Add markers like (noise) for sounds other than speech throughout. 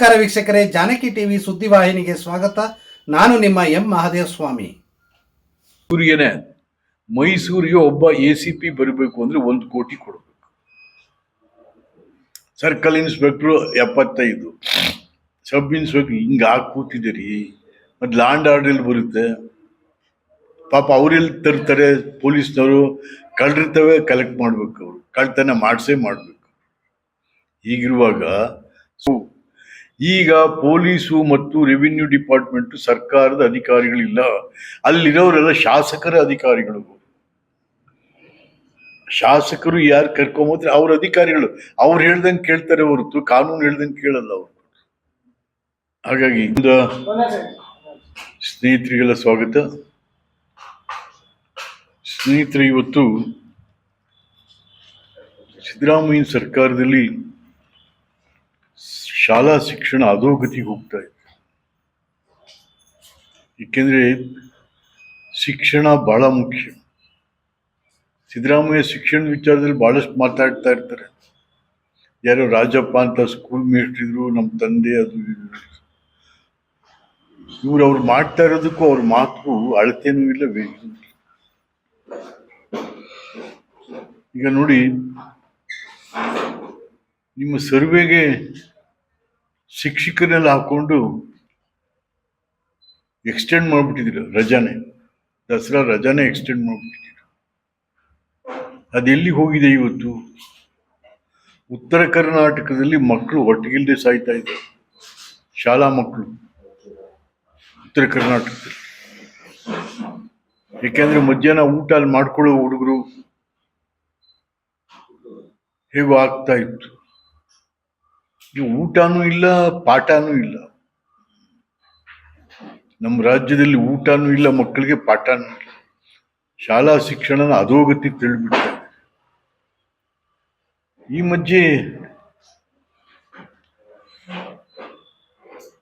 ನಮಸ್ಕಾರ ವೀಕ್ಷಕರೇ ಜಾನಕಿ ಟಿವಿ ಸುದ್ದಿವಾಹಿನಿಗೆ ಸ್ವಾಗತ. ನಾನು ನಿಮ್ಮ ಎಂ ಮಹಾದೇವ ಸ್ವಾಮಿ ಸೂರ್ಯನೇ ಮೈಸೂರಿಗೆ ಒಬ್ಬ ಎ ಸಿ ಪಿ ಬರಬೇಕು ಅಂದ್ರೆ ಒಂದು ಕೋಟಿ ಕೊಡಬೇಕು. ಸರ್ಕಲ್ ಇನ್ಸ್ಪೆಕ್ಟ್ರು ಎಪ್ಪತ್ತೈದು. ಸಬ್ ಇನ್ಸ್ಪೆಕ್ಟರ್ ಹಿಂಗೆ ಹಾಕಿ ಕೂತಿದ್ದೀರಿ ಮತ್ತು ಲ್ಯಾಂಡ್ ಆರ್ಡರ್ ಬರುತ್ತೆ? ಪಾಪ ಅವರೆಲ್ಲಿ ತರ್ತಾರೆ? ಪೊಲೀಸ್ನವರು ಕಳ್ರಿರ್ತವೆ ಕಲೆಕ್ಟ್ ಮಾಡ್ಬೇಕು ಅವರು. ಕಳ್ತನ ಮಾಡಿಸೇ ಮಾಡಬೇಕು. ಹೀಗಿರುವಾಗ ಸೊ, ಈಗ ಪೊಲೀಸು ಮತ್ತು ರೆವಿನ್ಯೂ ಡಿಪಾರ್ಟ್ಮೆಂಟ್ ಸರ್ಕಾರದ ಅಧಿಕಾರಿಗಳಿಲ್ಲ. ಅಲ್ಲಿರೋರೆಲ್ಲ ಶಾಸಕರ ಅಧಿಕಾರಿಗಳು. ಶಾಸಕರು ಯಾರು ಕರ್ಕೊಂಬೋದ್ರೆ ಅವ್ರ ಅಧಿಕಾರಿಗಳು. ಅವ್ರು ಹೇಳ್ದಂಗೆ ಕೇಳ್ತಾರೆ ಹೊರತು, ಕಾನೂನು ಹೇಳ್ದಂಗೆ ಕೇಳಲ್ಲ ಅವರು. ಹಾಗಾಗಿ ಸ್ನೇಹಿತರಿಗೆಲ್ಲ ಸ್ವಾಗತ. ಸ್ನೇಹಿತರು, ಇವತ್ತು ಸಿದ್ದರಾಮಯ್ಯ ಸರ್ಕಾರದಲ್ಲಿ ಶಾಲಾ ಶಿಕ್ಷಣ ಅಧೋಗತಿಗೆ ಹೋಗ್ತಾ ಇದೆ ಏಕೆಂದರೆ ಶಿಕ್ಷಣ ಬಹಳ ಮುಖ್ಯ. ಸಿದ್ದರಾಮಯ್ಯ ಶಿಕ್ಷಣ ವಿಚಾರದಲ್ಲಿ ಬಹಳಷ್ಟು ಮಾತಾಡ್ತಾ ಇರ್ತಾರೆ. ಯಾರೋ ರಾಜಪ್ಪ ಅಂತ ಸ್ಕೂಲ್ ಮೇಸ್ಟ್ರ್ ಇದ್ರು ನಮ್ಮ ತಂದೆ ಅದು. ಇವ್ರು ಅವ್ರು ಮಾಡ್ತಾ ಇರೋದಕ್ಕೂ ಅವ್ರ ಮಾತು ಅಳತೆನೂ ಇಲ್ಲ. ಈಗ ನೋಡಿ, ನಿಮ್ಮ ಸರ್ವೆಗೆ ಶಿಕ್ಷಕರೆಲ್ಲ ಹಾಕೊಂಡು ಎಕ್ಸ್ಟೆಂಡ್ ಮಾಡ್ಬಿಟ್ಟಿದ್ರು, ರಜಾನೆ. ದಸರಾ ರಜಾನೆ ಎಕ್ಸ್ಟೆಂಡ್ ಮಾಡಿಬಿಟ್ಟಿದ್ರು. ಅದೆಲ್ಲಿ ಹೋಗಿದೆ ಇವತ್ತು? ಉತ್ತರ ಕರ್ನಾಟಕದಲ್ಲಿ ಮಕ್ಕಳು ಒಟ್ಟಿಗಿಲ್ಲದೆ ಸಾಯ್ತಾ ಇದ್ದಾರೆ ಶಾಲಾ ಮಕ್ಕಳು ಉತ್ತರ ಕರ್ನಾಟಕದಲ್ಲಿ. ಏಕೆಂದ್ರೆ ಮಧ್ಯಾಹ್ನ ಊಟ ಅಲ್ಲಿ ಮಾಡ್ಕೊಳ್ಳೋ ಹುಡುಗರು ಹೇಗೋ ಆಗ್ತಾ ಇತ್ತು. ಈಗ ಊಟನೂ ಇಲ್ಲ, ಪಾಠನೂ ಇಲ್ಲ. ನಮ್ಮ ರಾಜ್ಯದಲ್ಲಿ ಊಟನೂ ಇಲ್ಲ, ಮಕ್ಕಳಿಗೆ ಪಾಠನೂ ಇಲ್ಲ. ಶಾಲಾ ಶಿಕ್ಷಣನ ಅಧೋಗತಿ ತಿಳಿಬಿಡ್ತಾರೆ ಈ ಮಧ್ಯೆ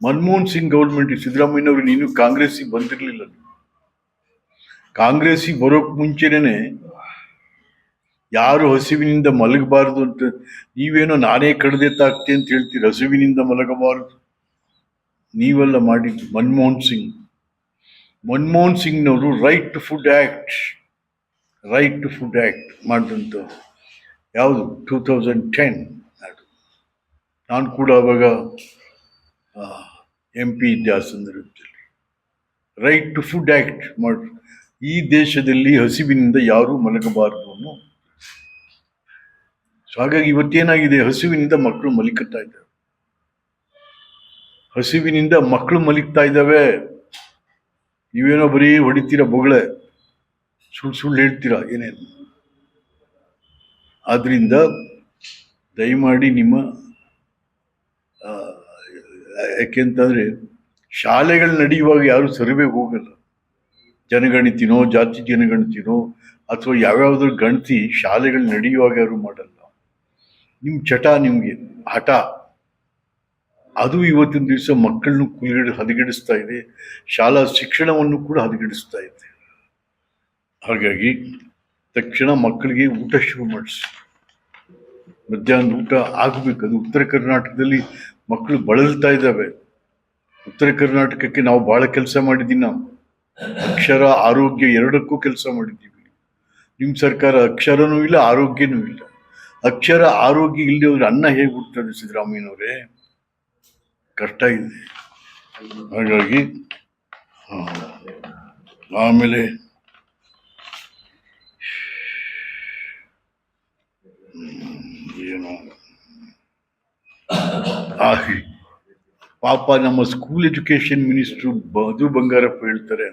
ಮನಮೋಹನ್ ಸಿಂಗ್ ಗೌರ್ಮೆಂಟ್, ಸಿದ್ದರಾಮಯ್ಯನವರು ನೀನು ಕಾಂಗ್ರೆಸ್ಸಿಗೆ ಬಂದಿರಲಿಲ್ಲ. ಕಾಂಗ್ರೆಸ್ಸಿಗೆ ಬರೋಕ್ ಮುಂಚೆನೇ ಯಾರು ಹಸಿವಿನಿಂದ ಮಲಗಬಾರದು ಅಂತ ನೀವೇನೋ ನಾನೇ ಕಡ್ದೆ ತಾಕ್ತಿ ಅಂತ ಹೇಳ್ತೀರಿ, ಹಸಿವಿನಿಂದ ಮಲಗಬಾರದು. ನೀವೆಲ್ಲ ಮಾಡಿದ್ದು Manmohan Singh. Manmohan ಸಿಂಗ್ನವರು right to food act right to food act ಮಾಡಿದಂಥ ಯಾವುದು? ಟೂ ತೌಸಂಡ್ ಟೆನ್ ನಾನು ಕೂಡ ಅವಾಗ ಎಂ ಪಿ ಇದ್ದೆ ಆ ಸಂದರ್ಭದಲ್ಲಿ. ರೈಟ್ ಟು ಫುಡ್ ಆ್ಯಕ್ಟ್ ಮಾಡಿ, ಈ ದೇಶದಲ್ಲಿ ಹಸಿವಿನಿಂದ ಯಾರೂ ಮಲಗಬಾರದು ಅನ್ನೋ ಸೊ ಹಾಗಾಗಿ ಇವತ್ತೇನಾಗಿದೆ? ಹಸಿವಿನಿಂದ ಮಕ್ಕಳು ಮಲಿಕತ್ತಾ ಇದ್ದಾವೆ. ಹಸಿವಿನಿಂದ ಮಕ್ಕಳು ಮಲಿಕ್ತಾ ಇದ್ದಾವೆ. ನೀವೇನೋ ಬರೀ ಹೊಡಿತೀರ ಬೊಗಳೆ? ಸುಳ್ಳು ಸುಳ್ಳು ಹೇಳ್ತೀರಾ? ಏನೇನು ಆದ್ರಿಂದ ದಯಮಾಡಿ ನಿಮ್ಮ ಯಾಕೆಂತಂದ್ರೆ ಶಾಲೆಗಳು ನಡೆಯುವಾಗ ಯಾರು ಸರ್ವೆಗೆ ಹೋಗಲ್ಲ. ಜನಗಣತಿನೋ, ಜಾತಿ ಜನಗಣತಿನೋ, ಅಥವಾ ಯಾವ್ಯಾವ್ದ್ರ ಗಣತಿ ಶಾಲೆಗಳು ನಡೆಯುವಾಗ ಯಾರು ಮಾಡಲ್ಲ. ನಿಮ್ಮ ಚಟ ನಿಮಗೆ, ಹಠ. ಅದು ಇವತ್ತಿನ ದಿವಸ ಮಕ್ಕಳನ್ನು ಕುಲಿಗಡೆ, ಹದಗೆಡಿಸ್ತಾ ಇದೆ. ಶಾಲಾ ಶಿಕ್ಷಣವನ್ನು ಕೂಡ ಹದಗೆಡಿಸ್ತಾ ಇದೆ. ಹಾಗಾಗಿ ತಕ್ಷಣ ಮಕ್ಕಳಿಗೆ ಊಟ ಶುರು ಮಾಡಿಸಿ. ಮಧ್ಯಾಹ್ನದ ಊಟ ಆಗಬೇಕು. ಅದು ಉತ್ತರ ಕರ್ನಾಟಕದಲ್ಲಿ ಮಕ್ಕಳು ಬಳಲ್ತಾ ಇದ್ದಾವೆ. ಉತ್ತರ ಕರ್ನಾಟಕಕ್ಕೆ ನಾವು ಬಹಳ ಕೆಲಸ ಮಾಡಿದ್ದೀವಿ ನಾವು. ಅಕ್ಷರ, ಆರೋಗ್ಯ ಎರಡಕ್ಕೂ ಕೆಲಸ ಮಾಡಿದ್ದೀವಿ. ನಿಮ್ಮ ಸರ್ಕಾರ ಅಕ್ಷರನೂ ಇಲ್ಲ, ಆರೋಗ್ಯನೂ ಇಲ್ಲ. ಅಕ್ಷರ ಆರೋಗ್ಯ ಇಲ್ಲದೆ ಅನ್ನ ಹೇಗೆ ಹುಡ್ತದೆ ಸಿದ್ದರಾಮಯ್ಯನವರೇ? ಕಷ್ಟ ಇದೆ. ಹಾಗಾಗಿ ಆಮೇಲೆ, ಏನು? ಪಾಪ ನಮ್ಮ school education minister Madhu Bangarappa ಹೇಳ್ತಾರೆ,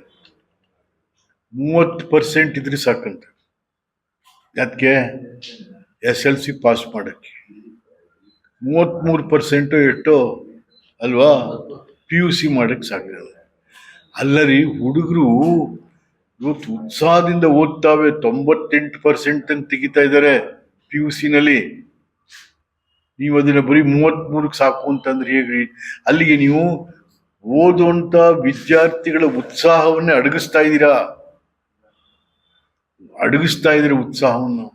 ಮೂವತ್ತು ಪರ್ಸೆಂಟ್ ಇದ್ರೆ ಸಾಕಂತ. ಅದಕ್ಕೆ ಎಸ್ ಎಲ್ ಸಿ ಪಾಸ್ ಮಾಡಕ್ಕೆ. ಮೂವತ್ತ್ಮೂರು ಪರ್ಸೆಂಟು ಎಷ್ಟು ಅಲ್ವಾ ಪಿ ಯು ಸಿ ಮಾಡಕ್ಕೆ ಸಾಕಲ್ಲ ಅಲ್ಲರಿ ಹುಡುಗರು ಇವತ್ತು ಉತ್ಸಾಹದಿಂದ ಓದ್ತಾವೆ, ತೊಂಬತ್ತೆಂಟು ಪರ್ಸೆಂಟ್ ಅಂತ ತೆಗಿತಾ ಇದ್ದಾರೆ ಪಿ ಯು ಸಿನಲ್ಲಿ. ನೀವು ಅದನ್ನ ಬರೀ ಮೂವತ್ತ್ಮೂರಕ್ಕೆ ಸಾಕು ಅಂತಂದ್ರೆ ಹೇಗ್ರಿ? ಅಲ್ಲಿಗೆ ನೀವು ಓದುವಂಥ ವಿದ್ಯಾರ್ಥಿಗಳ ಉತ್ಸಾಹವನ್ನೇ ಅಡಗಿಸ್ತಾ ಇದ್ದೀರಾ? ಅಡಗಿಸ್ತಾ ಇದ್ದೀರಾ ಉತ್ಸಾಹವನ್ನು?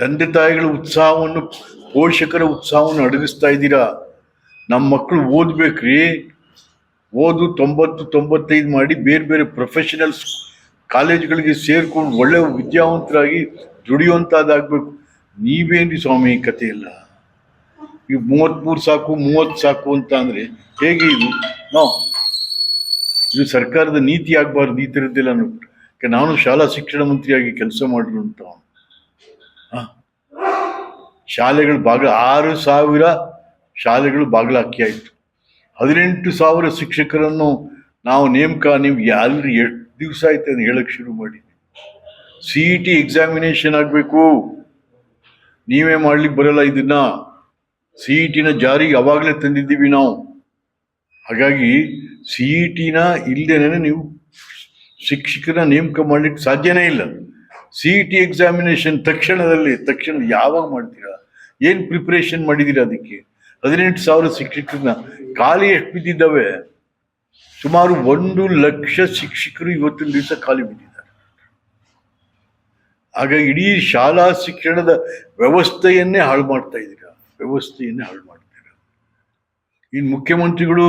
ತಂದೆ ತಾಯಿಗಳ ಉತ್ಸಾಹವನ್ನು, ಪೋಷಕರ ಉತ್ಸಾಹವನ್ನು ಅಡಗಿಸ್ತಾ ಇದ್ದೀರಾ? ನಮ್ಮ ಮಕ್ಕಳು ಓದಬೇಕ್ರಿ. ಓದು ತೊಂಬತ್ತು, ತೊಂಬತ್ತೈದು ಮಾಡಿ ಬೇರೆ ಬೇರೆ ಪ್ರೊಫೆಷನಲ್ಸ್ ಕಾಲೇಜ್ಗಳಿಗೆ ಸೇರಿಕೊಂಡು ಒಳ್ಳೆ ವಿದ್ಯಾವಂತರಾಗಿ ದುಡಿಯುವಂಥದ್ದಾಗಬೇಕು ನೀವೇನು ಸ್ವಾಮಿ ಈ ಕಥೆ ಇಲ್ಲ ಈಗ ಮೂವತ್ತ್ಮೂರು ಸಾಕು, ಮೂವತ್ತು ಸಾಕು ಅಂತ ಅಂದರೆ ಹೇಗೆ ಇದು? ನಾವು ಇದು ಸರ್ಕಾರದ ನೀತಿ ಆಗಬಾರ್ದು, ಈ ಥರದ್ದೆಲ್ಲ ನಾನು ಶಾಲಾ ಶಿಕ್ಷಣ ಮಂತ್ರಿಯಾಗಿ ಕೆಲಸ ಮಾಡಿರುವಂಥ ಶಾಲೆಗಳು ಬಾಗಿಲು ಆರು ಸಾವಿರ ಶಾಲೆಗಳು ಬಾಗಿಲು ಹಾಕಿ ಆಯಿತು ಹದಿನೆಂಟು ಸಾವಿರ ಶಿಕ್ಷಕರನ್ನು ನಾವು ನೇಮಕ, ನೀವು ಎಲ್ಲರೂ ಎಷ್ಟು ದಿವಸ ಆಯ್ತು ಅಂತ ಹೇಳಕ್ಕೆ ಶುರು ಮಾಡಿ ಸಿ ಇ ಟಿ ಎಕ್ಸಾಮಿನೇಷನ್ ಆಗಬೇಕು. ನೀವೇ ಮಾಡ್ಲಿಕ್ಕೆ ಬರಲ್ಲ ಇದನ್ನ. ಸಿ ಇ ಟಿನ ಜಾರಿಗೆ ಅವಾಗಲೇ ತಂದಿದ್ದೀವಿ ನಾವು. ಹಾಗಾಗಿ ಸಿ ಇ ಟಿನ ಇಲ್ಲದೇನೆ ನೀವು ಶಿಕ್ಷಕರ ನೇಮಕ ಮಾಡಲಿಕ್ಕೆ ಸಾಧ್ಯನೇ ಇಲ್ಲ. ಸಿ ಇ ಟಿ ಎಕ್ಸಾಮಿನೇಷನ್ ತಕ್ಷಣದಲ್ಲಿ, ತಕ್ಷಣ ಯಾವಾಗ ಮಾಡ್ತೀರಾ? ಏನು ಪ್ರಿಪ್ರೇಷನ್ ಮಾಡಿದ್ದೀರಾ ಅದಕ್ಕೆ? ಹದಿನೆಂಟು ಸಾವಿರ ಶಿಕ್ಷಕರನ್ನ ಖಾಲಿ ಎಷ್ಟು ಬಿದ್ದಿದ್ದಾವೆ ಸುಮಾರು ಒಂದು ಲಕ್ಷ ಶಿಕ್ಷಕರು ಇವತ್ತಿನ ದಿವಸ ಖಾಲಿ ಬಿದ್ದಿದ್ದಾರೆ ಆಗ ಇಡೀ ಶಾಲಾ ಶಿಕ್ಷಣದ ವ್ಯವಸ್ಥೆಯನ್ನೇ ಹಾಳು ಮಾಡ್ತಾ ಇದ್ದೀರಾ ವ್ಯವಸ್ಥೆಯನ್ನೇ ಹಾಳು ಮಾಡ್ತೀರಾ. ಇನ್ನು ಮುಖ್ಯಮಂತ್ರಿಗಳು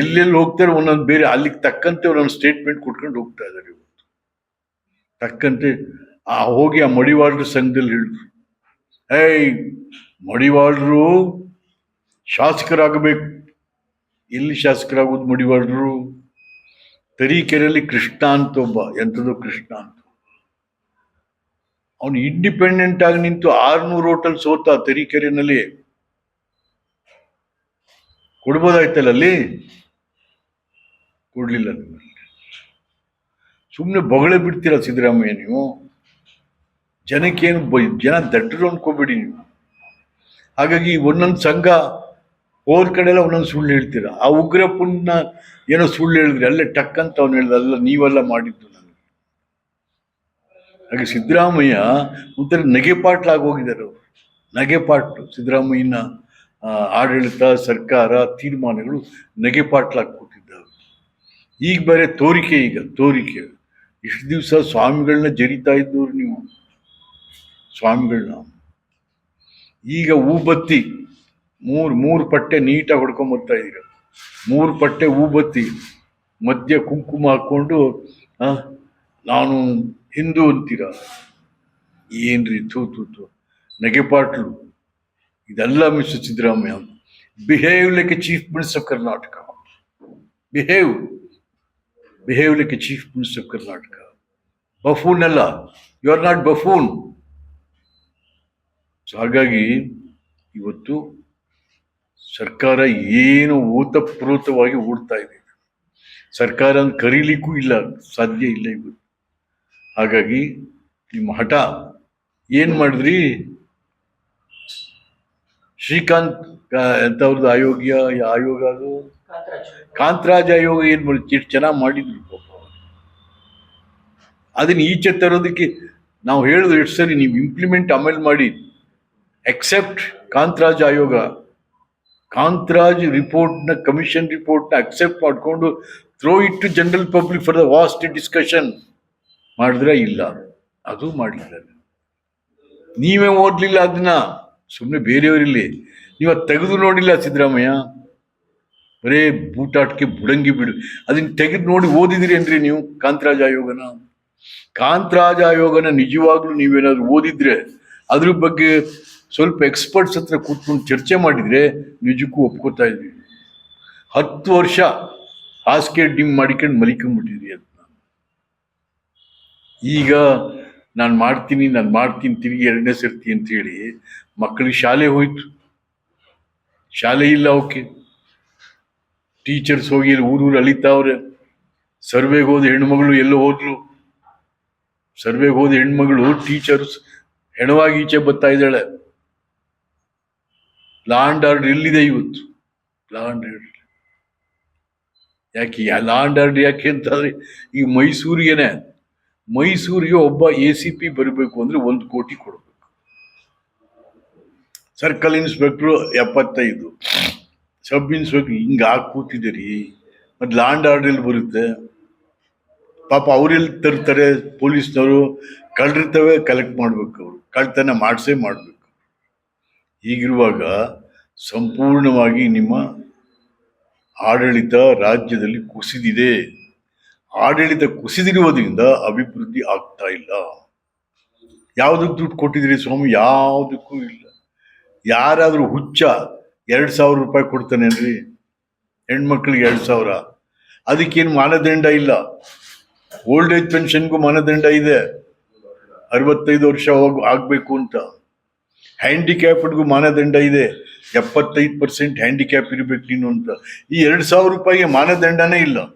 ಎಲ್ಲೆಲ್ಲಿ ಹೋಗ್ತಾರೆ ಒಂದೊಂದು ಬೇರೆ, ಅಲ್ಲಿಗೆ ತಕ್ಕಂತೆ ಒಂದೊಂದು ಸ್ಟೇಟ್ಮೆಂಟ್ ಕೊಟ್ಕೊಂಡು ಹೋಗ್ತಾ ಇದ್ದಾರೆ ಇವತ್ತು. ತಕ್ಕಂತೆ ಆ ಹೋಗಿ ಆ ಮಡಿವಾಳರ ಸಂಘದಲ್ಲಿ ಹೇಳಿದ್ರು ಏಯ್, ಮಡಿವಾಳರು ಶಾಸಕರಾಗಬೇಕು. ಎಲ್ಲಿ ಶಾಸಕರಾಗೋದು ಮಡಿವಾಳರು? ತರೀಕೆರೆಯಲ್ಲಿ ಕೃಷ್ಣ ಅಂತ ಒಬ್ಬ, ಎಂಥದ್ದು ಕೃಷ್ಣ ಅಂತ. ಅವನು ಇಂಡಿಪೆಂಡೆಂಟ್ ಆಗಿ ನಿಂತು ಆರ್ನೂರು ಹೋಟೆಲ್ ಸೋತ ತರೀಕೆರೆನಲ್ಲಿ. ಕೊಡ್ಬೋದಾಯ್ತಲ್ಲ ಅಲ್ಲಿ? ಕೊಡ್ಲಿಲ್ಲ ನಿಮ್ಮಲ್ಲಿ. ಸುಮ್ಮನೆ ಬೊಗಳೆ ಬಿಡ್ತೀರಾ ಸಿದ್ದರಾಮಯ್ಯ ನೀವು? ಜನಕ್ಕೇನು ಜನ ದಡ್ಡರು ಅನ್ಕೋಬೇಡಿ ನೀವು. ಹಾಗಾಗಿ ಒಂದೊಂದು ಸಂಘ, ಹೋದ ಕಡೆ ಎಲ್ಲ ಒಂದೊಂದು ಸುಳ್ಳು ಹೇಳ್ತೀರ? ಆ ಉಗ್ರಪ್ಪನ ಏನೋ ಸುಳ್ಳು ಹೇಳಿದ್ರೆ ಅಲ್ಲೇ ಟಕ್ ಅಂತ ಅವ್ನು ಹೇಳ್ದ, ಅಲ್ಲ ನೀವೆಲ್ಲ ಮಾಡಿದ್ದು ನನಗೆ. ಹಾಗೆ ಸಿದ್ದರಾಮಯ್ಯ ಒಂಥರ ನಗೆಪಾಟ್ಲಾಗಿ ಹೋಗಿದ್ದಾರೆ ಅವರು. ನಗೆಪಾಟ್ಲು. ಸಿದ್ದರಾಮಯ್ಯನ ಆಡಳಿತ, ಸರ್ಕಾರ, ತೀರ್ಮಾನಗಳು ನಗೆಪಾಟ್ಲಾಗಿ ಕೊಟ್ಟಿದ್ದಾರೆ ಈಗ ಬೇರೆ ತೋರಿಕೆ ಈಗ, ತೋರಿಕೆ. ಇಷ್ಟು ದಿವಸ ಸ್ವಾಮಿಗಳನ್ನ ಜರಿತಾ ಇದ್ದವ್ರು ನೀವು. ಸ್ವಾಮಿಗಳನ್ನ. ಈಗ ಊಬತ್ತಿ, ಮೂರು ಮೂರು ಪಟ್ಟೆ ನೀಟಾಗಿ ಹೊಡ್ಕೊಂಬರ್ತಾ ಇದ್ದೀರ ಮೂರು ಪಟ್ಟೆ ಊಬತ್ತಿ ಮಧ್ಯ ಕುಂಕುಮ ಹಾಕ್ಕೊಂಡು ನಾನು ಹಿಂದೂ ಅಂತೀರ. ಏನ್ರಿ ಥೂ ಥೂ ಥೂ. ನಗೆಪಾಟ್ಲು. ಇದೆಲ್ಲ mister Siddaramaiah. Behave like a chief minister of Karnataka. Behave. Behave like a chief minister of Karnataka. Buffoon ಅಲ್ಲ. You are not buffoon. So ಹಾಗಾಗಿ ಇವತ್ತು ಸರ್ಕಾರ ಏನು ಓತಪ್ರೋತವಾಗಿ ಓಡ್ತಾ ಇದೆ. ಸರ್ಕಾರ ಕರೀಲಿಕ್ಕೂ ಇಲ್ಲ, ಸಾಧ್ಯ ಇಲ್ಲ ಇವತ್ತು ಹಾಗಾಗಿ ನಿಮ್ಮ ಹಠ, ಏನು ಮಾಡಿದ್ರಿ? ಶ್ರೀಕಾಂತ್ ಎಂಥವ್ರದ್ದು ಆಯೋಗ್ಯ ಆಯೋಗ ಅದು? ಕಾಂತರಾಜ್ ಆಯೋಗ ಏನು ಮಾಡಿ ಎಷ್ಟು ಚೆನ್ನಾಗಿ ಮಾಡಿದ್ರು ಪಾಪ ಅದನ್ನ ಈಚೆ ತರೋದಕ್ಕೆ ನಾವು ಹೇಳೋದು ಎಷ್ಟು ಸರಿ ನೀವು ಇಂಪ್ಲಿಮೆಂಟ್ ಆಮೇಲೆ ಮಾಡಿ ಎಕ್ಸೆಪ್ಟ್ ಕಾಂತರಾಜ್ ಆಯೋಗ ಕಾಂತರಾಜ್ ರಿಪೋರ್ಟ್ನ ಕಮಿಷನ್ ರಿಪೋರ್ಟ್ನ ಅಕ್ಸೆಪ್ಟ್ ಮಾಡಿಕೊಂಡು throw it to general public for the vast discussion ಮಾಡಿದ್ರೆ ಇಲ್ಲ. ಅದು ಮಾಡಲಿಲ್ಲ ನೀವೇ ಓದಲಿಲ್ಲ ಅದನ್ನ. ಸುಮ್ಮನೆ ಬೇರೆಯವರಿಲ್ಲಿ ನೀವು ಅದು ತೆಗೆದು ನೋಡಿಲ್ಲ ಸಿದ್ದರಾಮಯ್ಯ? ಬರೇ ಬೂಟಾಟಕ್ಕೆ ಬುಡಂಗಿ ಬಿಡು. ಅದನ್ನ ತೆಗೆದು ನೋಡಿ ಓದಿದಿರಿ ಏನ್ರಿ ನೀವು ಕಾಂತರಾಜ ಆಯೋಗನ ಕಾಂತರಾಜ ಆಯೋಗನ ನಿಜವಾಗ್ಲೂ ನೀವೇನಾದ್ರು ಓದಿದ್ರೆ ಅದ್ರ ಬಗ್ಗೆ ಸ್ವಲ್ಪ ಎಕ್ಸ್ಪರ್ಟ್ಸ್ ಹತ್ರ ಕೂತ್ಕೊಂಡು ಚರ್ಚೆ ಮಾಡಿದರೆ ನಿಜಕ್ಕೂ ಒಪ್ಕೋತಾ ಇದ್ವಿ. ಹತ್ತು ವರ್ಷ ಹಾಸಿಗೆ ಡಿಮ್ ಮಾಡಿಕೊಂಡು ಮಲಿಕೊಂಡ್ಬಿಟ್ಟಿದ್ವಿ ಅಂತ ಈಗ ನಾನು ಮಾಡ್ತೀನಿ ನಾನು ಮಾಡ್ತೀನಿ, ತಿರುಗಿ ಎರಡನೇ ಸರ್ತಿ ಅಂತ ಹೇಳಿ ಮಕ್ಕಳಿಗೆ ಶಾಲೆ ಹೋಯ್ತು. ಶಾಲೆ ಇಲ್ಲ ಅವಕ್ಕೆ. ಟೀಚರ್ಸ್ ಹೋಗಿ ಊರೂರು ಅಳಿತಾವ್ರೆ. ಸರ್ವೆಗೆ ಹೋದ ಹೆಣ್ಮಗಳು ಎಲ್ಲೋ ಹೋದ್ಲು. ಸರ್ವೆಗೆ ಹೋದ ಹೆಣ್ಮಗಳು ಟೀಚರ್ಸ್ ಹೆಣವಾಗಿ ಈಚೆ ಬರ್ತಾ ಇದ್ದಾಳೆ. ಲಾಂಡ್ ಆರ್ಡರ್ ಎಲ್ಲಿದೆ ಇವತ್ತು. ಲಾಂಡ್ ಆರ್ಡರ್ ಯಾಕೆ ಲಾಂಡ್ ಆರ್ಡರ್ ಯಾಕೆ ಅಂತಂದ್ರೆ ಈ ಮೈಸೂರಿಗೆನೆ ಮೈಸೂರಿಗೆ ಒಬ್ಬ ಎ ಸಿ ಪಿ ಬರಬೇಕು ಅಂದ್ರೆ ಒಂದು ಕೋಟಿ ಕೊಡಬೇಕು. ಸರ್ಕಲ್ ಇನ್ಸ್ಪೆಕ್ಟ್ರು ಎಪ್ಪತ್ತೈದು. ಸಬ್ ಇನ್ಸ್ಪೆಕ್ಟರ್ ಹಿಂಗೆ ಹಾಕಿ ಕೂತಿದ್ದೀರಿ ಮತ್ತು ಲಾಂಡ್ ಆರ್ಡರ್ ಬರುತ್ತೆ? ಪಾಪ ಅವರೆಲ್ಲಿ ತರ್ತಾರೆ? ಪೊಲೀಸ್ನವರು ಕಳ್ರಿರ್ತವೆ ಕಲೆಕ್ಟ್ ಮಾಡ್ಬೇಕು ಅವರು. ಕಳ್ತನ ಮಾಡಿಸೇ ಮಾಡಬೇಕು. ಹೀಗಿರುವಾಗ ಸಂಪೂರ್ಣವಾಗಿ ನಿಮ್ಮ ಆಡಳಿತ ರಾಜ್ಯದಲ್ಲಿ ಕುಸಿದಿದೆ. ಆಡಳಿತ ಕುಸಿದಿರುವುದರಿಂದ ಅಭಿವೃದ್ಧಿ ಆಗ್ತಾ ಇಲ್ಲ. ಯಾವುದಕ್ಕೆ ದುಡ್ಡು ಕೊಟ್ಟಿದ್ದೀರಿ ಸ್ವಾಮಿ? ಯಾವುದಕ್ಕೂ ಇಲ್ಲ. ಯಾರಾದರೂ ಹುಚ್ಚ ಎರಡು ಸಾವಿರ ರೂಪಾಯಿ ಕೊಡ್ತಾನೇನ್ರಿ ಹೆಣ್ಮಕ್ಳಿಗೆ ಎರಡು ಸಾವಿರ. ಅದಕ್ಕೇನು ಮಾನದಂಡ ಇಲ್ಲ. ಓಲ್ಡ್ ಏಜ್ ಪೆನ್ಷನ್ಗೂ ಮಾನದಂಡ ಇದೆ. ಅರವತ್ತೈದು ವರ್ಷ ಆಗಬೇಕು ಆಗ್ಬೇಕು ಅಂತ. ಹ್ಯಾಂಡಿಕ್ಯಾಪ್ಡ್ಗೂ ಮಾನದಂಡ ಇದೆ. ಎಪ್ಪತ್ತೈದು ಪರ್ಸೆಂಟ್ ಹ್ಯಾಂಡಿಕ್ಯಾಪ್ ಇರಬೇಕು ನೀನು ಅಂತ. ಈ ಎರಡು ಸಾವಿರ ರೂಪಾಯಿಗೆ ಮಾನದಂಡನೇ ಇಲ್ಲ.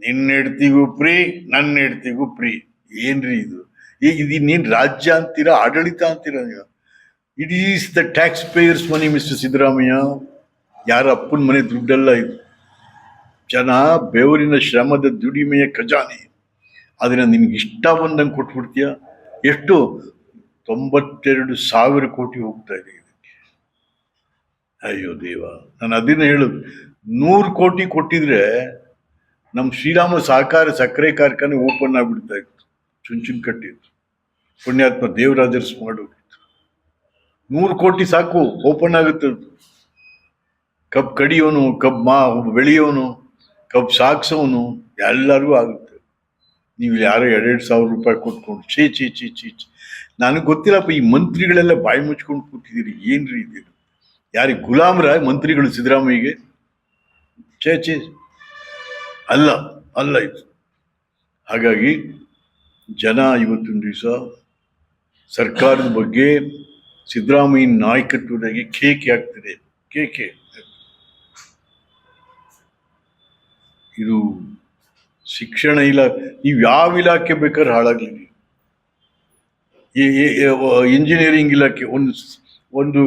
ನಿನ್ನ ಹೆಡ್ತಿಗೂ ಪ್ರೀ, ನನ್ನ ಹೆಡ್ತಿಗೂ ಪ್ರೀ. ಏನ್ರಿ ಇದು? ಈಗ ಇದು ನೀನ್ ರಾಜ್ಯ ಅಂತೀರಾ, ಆಡಳಿತ ಅಂತೀರ it is the tax payers money mister Siddaramaiah. ಯಾರ ಅಪ್ಪನ ಮನೆ ದುಡ್ಡೆಲ್ಲ ಇದು. ಜನ ಬೆವರಿನ ಶ್ರಮದ ದುಡಿಮೆಯ ಖಜಾನೆ. ಅದನ್ನ ನಿನ್ಗೆ ಇಷ್ಟ ಬಂದಂಗೆ ಕೊಟ್ಬಿಡ್ತೀಯ? ಎಷ್ಟು? ತೊಂಬತ್ತೆರಡು ಸಾವಿರ ಕೋಟಿ ಹೋಗ್ತಾ ಇದೆ ಇದಕ್ಕೆ. ಅಯ್ಯೋ ದೇವ, ನಾನು ಅದನ್ನ ಹೇಳುದು ನೂರು ಕೋಟಿ ಕೊಟ್ಟಿದ್ರೆ ನಮ್ಮ ಶ್ರೀರಾಮ ಸಹಕಾರ ಸಕ್ಕರೆ ಕಾರ್ಖಾನೆ ಓಪನ್ ಆಗಿಬಿಡ್ತಾ ಇತ್ತು, ಚುಂಚುನ್ ಕಟ್ಟಿತ್ತು. ಪುಣ್ಯಾತ್ಮ ದೇವರಾಜರ್ಸ್ ಮಾಡೋಗಿತ್ತು. ನೂರು ಕೋಟಿ ಸಾಕು, ಓಪನ್ ಆಗುತ್ತೆ ಕಬ್ ಕಡಿಯೋನು, ಕಬ್ ಮಾ, ಬೆಳೆಯೋನು ಕಬ್ಬು ಸಾಕ್ಸೋನು ಎಲ್ಲರಿಗೂ ಆಗುತ್ತೆ. ನೀವು ಯಾರೋ ಎರಡೆರಡು ಸಾವಿರ ರೂಪಾಯಿ ಕೊಟ್ಕೊಂಡು ಛೇ ಛೇ ಛೇ, ಛೀ, ಛೇ. ನನಗೆ ಗೊತ್ತಿಲ್ಲಪ್ಪ, ಈ ಮಂತ್ರಿಗಳೆಲ್ಲ ಬಾಯಿ ಮುಚ್ಕೊಂಡು ಕೂತಿದ್ದೀರಿ ರೀ ಇದ್ದೀರಿ ಯಾರಿಗೆ ಗುಲಾಮ್ರ ಮಂತ್ರಿಗಳು ಸಿದ್ದರಾಮಯ್ಯಗೆ? ಛೇ ಛೇ. ಅಲ್ಲ ಅಲ್ಲ ಇದು. ಹಾಗಾಗಿ ಜನ ಇವತ್ತಿನ ದಿವಸ ಸರ್ಕಾರದ ಬಗ್ಗೆ ಸಿದ್ದರಾಮಯ್ಯ ನಾಯಕತ್ವದಾಗೆ ಕೇಕೆ ಆಗ್ತಿದೆ ಕೇಕೆ ಇದು ಶಿಕ್ಷಣ ಇಲಾಖೆ ನೀವು ಯಾವ ಇಲಾಖೆ ಬೇಕಾದ್ರೆ ಹಾಳಾಗ್ಲಿ ಇಂಜಿನಿಯರಿಂಗ್ ಇಲಾಖೆ, ಒಂದು ಒಂದು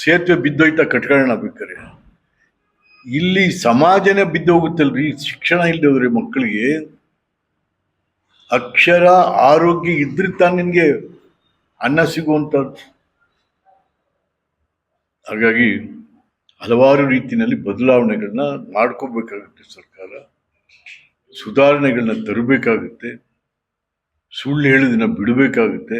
ಸೇತುವೆ ಬಿದ್ದೋಯ್ತಾ ಕಟ್ಕೊಳ್ಳೋಣ ಬೇಕಾರೆ. ಇಲ್ಲಿ ಸಮಾಜನೇ ಬಿದ್ದು ಹೋಗುತ್ತಲ್ರಿ, ಶಿಕ್ಷಣ ಇಲ್ಲದೆ ಹೋದ್ರೆ ಮಕ್ಕಳಿಗೆ ಅಕ್ಷರ ಆರೋಗ್ಯ ಇದ್ರೆ ತಾನು ನಿನಗೆ ಅನ್ನ ಸಿಗುವಂಥದ್ದು ಹಾಗಾಗಿ ಹಲವಾರು ರೀತಿಯಲ್ಲಿ ಬದಲಾವಣೆಗಳನ್ನ ಮಾಡ್ಕೋಬೇಕಾಗುತ್ತೆ ಸರ್ಕಾರ. ಸುಧಾರಣೆಗಳನ್ನ ತರಬೇಕಾಗುತ್ತೆ. ಸುಳ್ಳು ಹೇಳೋದನ್ನ ಬಿಡಬೇಕಾಗುತ್ತೆ.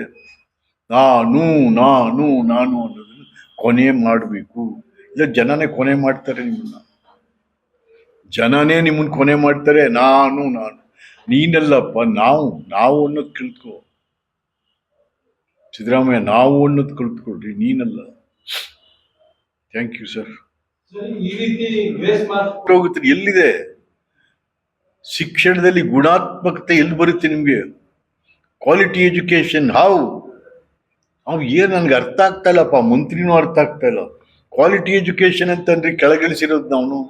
ನಾನು ನಾನು ನಾನು ಅನ್ನೋದನ್ನು ಕೊನೆ ಮಾಡಬೇಕು. ಇಲ್ಲ ಜನನೇ ಕೊನೆ ಮಾಡ್ತಾರೆ ನಿಮ್ಮನ್ನ. ಜನನೇ ನಿಮ್ಮನ್ನ ಕೊನೆ ಮಾಡ್ತಾರೆ. ನಾನು ನಾನು. ನೀನಲ್ಲಪ್ಪ ನಾವು ನಾವು ಅನ್ನೋದು ಕಲ್ತ್ಕೋ ಸಿದ್ದರಾಮಯ್ಯ ನಾವು ಅನ್ನೋದು ಕಲ್ತ್ಕೊಳ್ರಿ ನೀನಲ್ಲ. Thank you sir. ಹೋಗುತ್ತೆ ಎಲ್ಲಿದೆ? ಶಿಕ್ಷಣದಲ್ಲಿ ಗುಣಾತ್ಮಕತೆ ಎಲ್ಲಿ ಬರುತ್ತೆ ನಿಮಗೆ? ಕ್ವಾಲಿಟಿ ಎಜುಕೇಶನ್ ಹಾವು ಅವ್ ಏನು ನನ್ಗೆ ಅರ್ಥ ಆಗ್ತಾ ಇಲ್ಲಪ್ಪ ಮಂತ್ರಿನೂ ಅರ್ಥ ಆಗ್ತಾ ಇಲ್ಲ. ಕ್ವಾಲಿಟಿ ಎಜುಕೇಶನ್ ಅಂತಂದ್ರೆ ಕೆಳಗಿಳಿಸಿರೋದು ನಾವು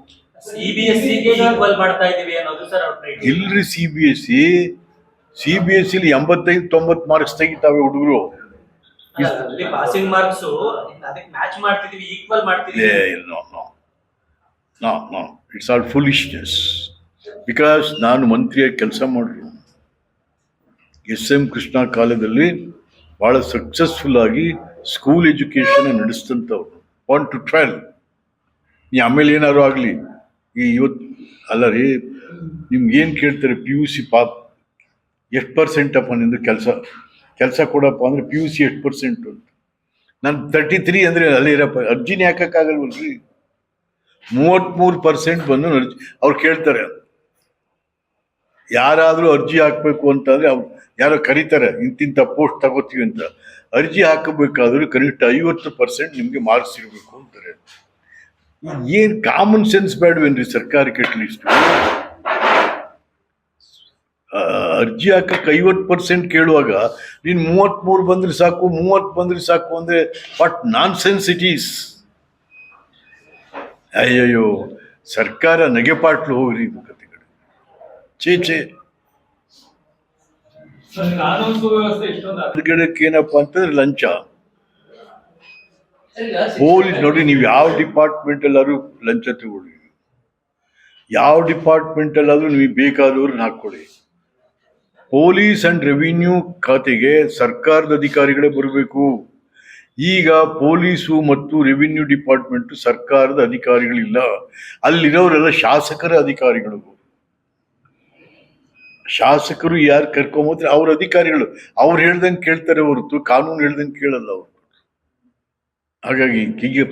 ಇಲ್ರಿ C B S C C B S ಸಿಲಿ ಎಂಬತ್ತೈದು ತೊಂಬತ್ತು ಮಾರ್ಕ್ಸ್ ತೆಗಿತಾವೆ ಹುಡುಗರು. ಇಟ್ಸ್ ಆಲ್ ಫುಲಿಶ್ನೆಸ್ ಬಿಕಾಸ್ ನಾನು ಮಂತ್ರಿಯಾಗಿ ಕೆಲಸ ಮಾಡಿರು. ಎಸ್ ಎಂ ಕೃಷ್ಣ ಕಾಲದಲ್ಲಿ ಭಾಳ ಸಕ್ಸಸ್ಫುಲ್ ಆಗಿ ಸ್ಕೂಲ್ ಎಜುಕೇಶನ್ ನಡೆಸ್ತಂಥವ್ರು ಒನ್ ಟು ಟ್ವೆಲ್ ನೀ ಆಮೇಲೆ ಏನಾದ್ರು ಆಗಲಿ, ಈ ಇವತ್ತು ಅಲ್ಲ ರೀ ನಿಮ್ಗೇನು ಕೇಳ್ತಾರೆ ಪಿ ಯು ಸಿ ಪಾಪ್, ಎಷ್ಟು ಪರ್ಸೆಂಟ್ ಅಪ್ಪ ನಿಂದು ಕೆಲಸ? ಕೆಲಸ ಕೊಡಪ್ಪ ಅಂದರೆ ಪಿ ಯು ಸಿ ಎಷ್ಟು ಪರ್ಸೆಂಟು ಅಂತ. ನಾನು ತರ್ಟಿ ತ್ರೀ ಅಂದರೆ ಅಲ್ಲಿ ಇರಪ್ಪ, ಅರ್ಜಿನೇ ರೀ ಮೂವತ್ತ್ಮೂರು ಪರ್ಸೆಂಟ್ ಬಂದು ಅವ್ರು ಕೇಳ್ತಾರೆ. ಯಾರಾದರೂ ಅರ್ಜಿ ಹಾಕಬೇಕು ಅಂತಂದರೆ ಅವ್ರು ಯಾರೋ ಕರೀತಾರೆ ಇಂತಿಂಥ ಪೋಸ್ಟ್ ತಗೋತೀವಿ ಅಂತ. ಅರ್ಜಿ ಹಾಕಬೇಕಾದ್ರೂ ಕನಿಷ್ಠ ಐವತ್ತು ಪರ್ಸೆಂಟ್ ನಿಮಗೆ ಮಾರ್ಕ್ಸ್ ಇರಬೇಕು ಅಂತಾರೆ. ಏನು ಕಾಮನ್ ಸೆನ್ಸ್ ಬೇಡವೇನ್ರಿ ಸರ್ಕಾರಕ್ಕೆ ಅಟ್ಲೀಸ್ಟ್ ಅರ್ಜಿ ಹಾಕಕ್ಕೆ ಐವತ್ತು ಪರ್ಸೆಂಟ್ ಕೇಳುವಾಗ ನೀನು ಮೂವತ್ತ್ಮೂರು ಬಂದರೆ ಸಾಕು, ಮೂವತ್ತು ಬಂದರೆ ಸಾಕು ಅಂದರೆ what nonsense it is ಅಯ್ಯಯ್ಯೋ, ಸರ್ಕಾರ ನಗೆಪಾಟ್ಲು ಹೋಗ್ರಿ ಇದು. ಕತೆಗಳು ಚೇ ಚೇ ಕಾನೂನು ಸುವ್ಯವಸ್ಥೆ ಇಷ್ಟೊಂದು ಗಿಡಕ್ಕೆ ಏನಪ್ಪ ಅಂತಂದ್ರೆ ಲಂಚ. ಪೊಲೀಸ್ ನೋಡಿ ನೀವು ಯಾವ ಡಿಪಾರ್ಟ್ಮೆಂಟ್ ಅಲ್ಲಾದ್ರೂ ಲಂಚ ತಗೊಳ್ಳಿ. ಯಾವ ಡಿಪಾರ್ಟ್ಮೆಂಟ್ ಅಲ್ಲಾದ್ರೂ ನಿಮಗೆ ಬೇಕಾದವ್ರನ್ನ ಹಾಕೊಳ್ಳಿ ಪೊಲೀಸ್ ಅಂಡ್ ರೆವಿನ್ಯೂ ಖಾತೆಗೆ ಸರ್ಕಾರದ ಅಧಿಕಾರಿಗಳೇ ಬರಬೇಕು. ಈಗ ಪೊಲೀಸು ಮತ್ತು ರೆವಿನ್ಯೂ ಡಿಪಾರ್ಟ್ಮೆಂಟ್ ಸರ್ಕಾರದ ಅಧಿಕಾರಿಗಳಿಲ್ಲ. ಅಲ್ಲಿರೋರೆಲ್ಲ ಶಾಸಕರ ಅಧಿಕಾರಿಗಳು. ಶಾಸಕರು ಯಾರು ಕರ್ಕೊಂಬೋದ್ರೆ ಅವ್ರ ಅಧಿಕಾರಿಗಳು. ಅವ್ರು ಹೇಳ್ದಂಗೆ ಕೇಳ್ತಾರೆ ಹೊರತು ಕಾನೂನು ಹೇಳ್ದಂಗೆ ಕೇಳಲ್ಲ ಅವರು. ಹಾಗಾಗಿ ಹೀಗೆ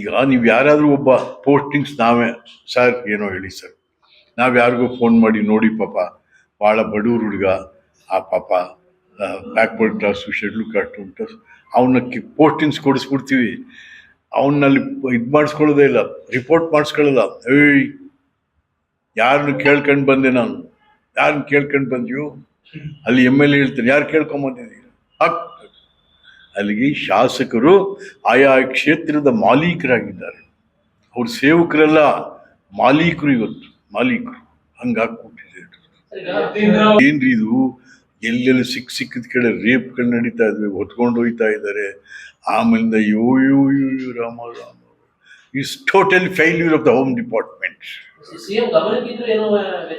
ಈಗ ನೀವು ಯಾರಾದರೂ ಒಬ್ಬ ಪೋಸ್ಟಿಂಗ್ಸ್ ನಾವೇ, ಸರ್, ಏನೋ ಹೇಳಿ ಸರ್. ನಾವು ಯಾರಿಗೂ ಫೋನ್ ಮಾಡಿ ನೋಡಿ ಪಾಪ, ಭಾಳ ಬಡವ್ರ ಹುಡುಗ, ಆ ಪಾಪ ಬ್ಯಾಕ್ವರ್ಡ್ ಕ್ಲಾಸು ಶೆಡ್ಯೂಲ್ ಕಾಸ್ಟು ಉಂಟು ಅವನ್ನ ಪೋಸ್ಟಿಂಗ್ಸ್ ಕೊಡಿಸ್ಬಿಡ್ತೀವಿ. ಅವನ್ನಲ್ಲಿ ಇದು ಮಾಡಿಸ್ಕೊಳ್ಳೋದೇ ಇಲ್ಲ, ರಿಪೋರ್ಟ್ ಮಾಡಿಸ್ಕೊಳ್ಳಲ್ಲ. ಏಯ್ ಯಾರನ್ನು ಕೇಳ್ಕೊಂಡು ಬಂದೆ ನಾನು. ಯಾರನ್ನ ಕೇಳ್ಕೊಂಡು ಬಂದ್ಯೋ ಅಲ್ಲಿ ಎಂ ಎಲ್ ಎ ಹೇಳ್ತಾರೆ ಯಾರು ಕೇಳ್ಕೊಂಬಂದಿದ್ದೀರಿ ಅಲ್ಲಿಗೆ ಶಾಸಕರು ಆಯಾ ಕ್ಷೇತ್ರದ ಮಾಲೀಕರಾಗಿದ್ದಾರೆ. ಅವ್ರ ಸೇವಕರೆಲ್ಲ ಮಾಲೀಕರು ಇವತ್ತು ಮಾಲೀಕರು. ಹಂಗಾಗ್ಬಿಟ್ಟಿದೆ ಏನ್ರಿ ಇದು? ಎಲ್ಲೆಲ್ಲಿ ಸಿಕ್ಕ ಸಿಕ್ಕಿದ ಕಡೆ ರೇಪ್ಗಳು ನಡೀತಾ ಇದ್ವಿ ಹೊತ್ಕೊಂಡು ಹೋಯ್ತಾ ಇದ್ದಾರೆ ಆಮೇಲಿಂದ ಯೋ ಯೋ ಯೋ ಯೋ Rama Rama. Is total failure of the home department